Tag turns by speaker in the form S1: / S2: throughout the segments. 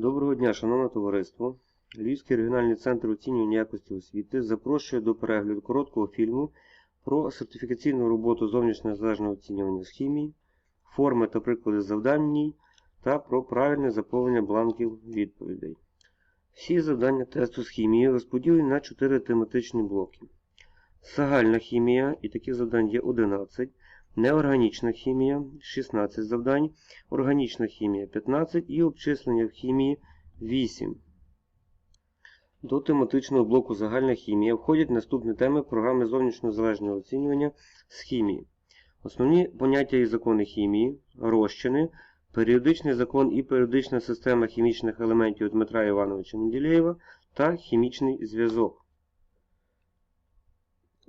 S1: Доброго дня, шановне товариство. Львівський регіональний центр оцінювання якості освіти запрошує до перегляду короткого фільму про сертифікаційну роботу зовнішнього незалежного оцінювання з хімії, форми та приклади завдань та про правильне заповнення бланків відповідей. Всі завдання тесту з хімії розподілені на 4 тематичні блоки. Загальна хімія, і таких завдань є 11, неорганічна хімія 16 завдань, органічна хімія 15 і обчислення в хімії 8. До тематичного блоку загальна хімія входять наступні теми програми зовнішнього залежного оцінювання з хімії. Основні поняття і закони хімії, розчини, періодичний закон і періодична система хімічних елементів Дмитра Івановича Менделєєва та хімічний зв'язок.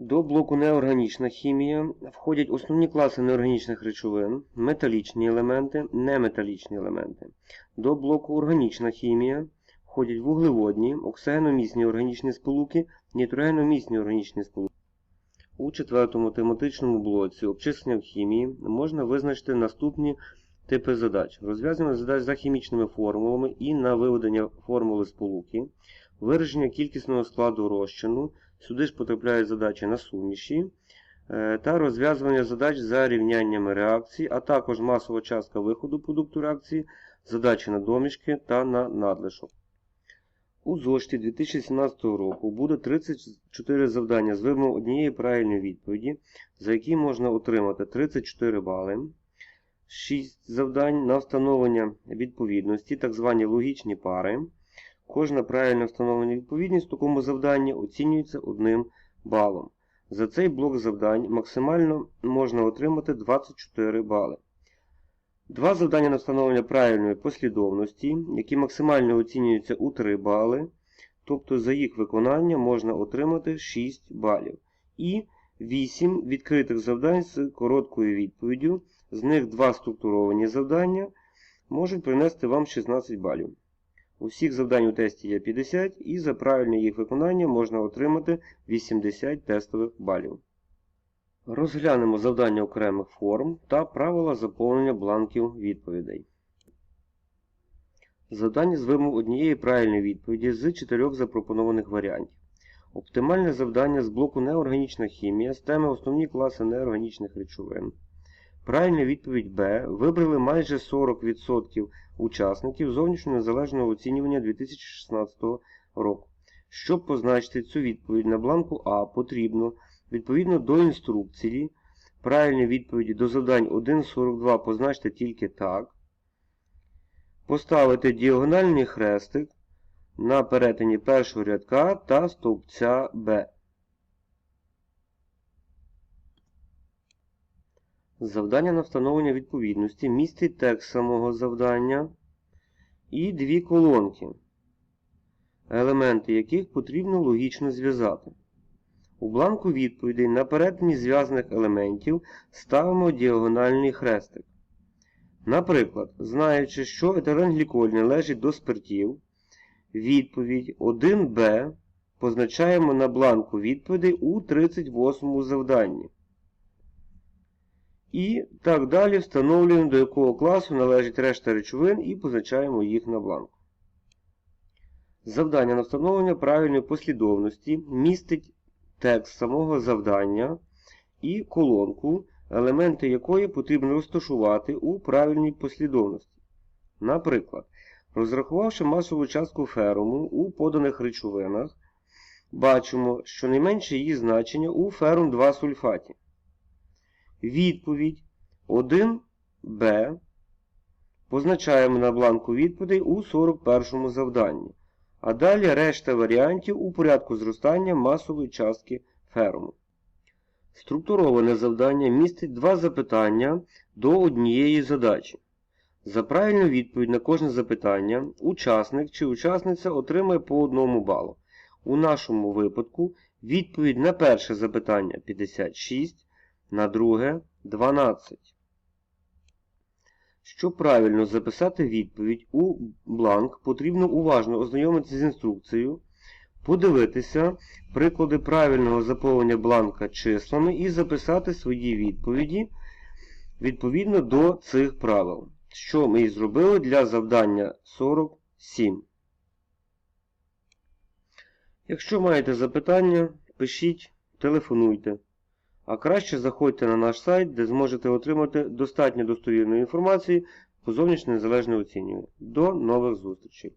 S1: До блоку неорганічна хімія входять основні класи неорганічних речовин, металічні елементи, неметалічні елементи. До блоку органічна хімія входять вуглеводні, оксигеномісні органічні сполуки, нітрогеномісні органічні сполуки. У четвертому тематичному блоці обчислення в хімії можна визначити наступні типи задач. Розв'язання задач за хімічними формулами і на виведення формули сполуки, вираження кількісного складу розчину, сюди ж потрапляють задачі на суміші, е, та розв'язування задач за рівняннями реакцій, а також масова частка виходу продукту реакції, задачі на домішки та на надлишок. У зошиті 2017 року буде 34 завдання з вимогою однієї правильної відповіді, за які можна отримати 34 бали, 6 завдань на встановлення відповідності, так звані логічні пари. Кожна правильно встановлена відповідність такому завданні оцінюється одним балом. За цей блок завдань максимально можна отримати 24 бали. Два завдання на встановлення правильної послідовності, які максимально оцінюються у 3 бали, тобто за їх виконання можна отримати 6 балів. І 8 відкритих завдань з короткою відповіддю, з них 2 структуровані завдання, можуть принести вам 16 балів. Усіх завдань у тесті є 50 і за правильне їх виконання можна отримати 80 тестових балів. Розглянемо завдання окремих форм та правила заповнення бланків відповідей. Завдання з вимог однієї правильної відповіді з чотирьох запропонованих варіантів. Оптимальне завдання з блоку неорганічна хімія з теми основні класи неорганічних речовин. Правильна відповідь Б. Вибрали майже 40% учасників зовнішнього незалежного оцінювання 2016 року. Щоб позначити цю відповідь на бланку А, потрібно відповідно до інструкції правильні відповіді до завдань 1.42 позначте тільки так. Поставити діагональний хрестик на перетині першого рядка та стовпця Б. Завдання на встановлення відповідності містить текст самого завдання і дві колонки, елементи яких потрібно логічно зв'язати. У бланку відповідей на перетині зв'язаних елементів ставимо діагональний хрестик. Наприклад, знаючи, що етиленгліколь належить до спиртів, відповідь 1Б позначаємо на бланку відповідей у 38 завданні. І так далі встановлюємо, до якого класу належить решта речовин і позначаємо їх на бланку. Завдання на встановлення правильної послідовності містить текст самого завдання і колонку, елементи якої потрібно розташувати у правильній послідовності. Наприклад, розрахувавши масову частку феруму у поданих речовинах, бачимо, що найменше її значення у ферум 2 сульфаті. Відповідь 1Б позначаємо на бланку відповідей у 41 завданні. А далі решта варіантів у порядку зростання масової частки ферму. Структуроване завдання містить два запитання до однієї задачі. За правильну відповідь на кожне запитання учасник чи учасниця отримає по одному балу. У нашому випадку відповідь на перше запитання 56, на друге 12. Щоб правильно записати відповідь у бланк, потрібно уважно ознайомитися з інструкцією, подивитися приклади правильного заповнення бланка числами і записати свої відповіді відповідно до цих правил, що ми і зробили для завдання 47. Якщо маєте запитання, пишіть, телефонуйте. А краще заходьте на наш сайт, де зможете отримати достатньо достовірної інформації по зовнішнє незалежне оцінювання. До нових зустрічей!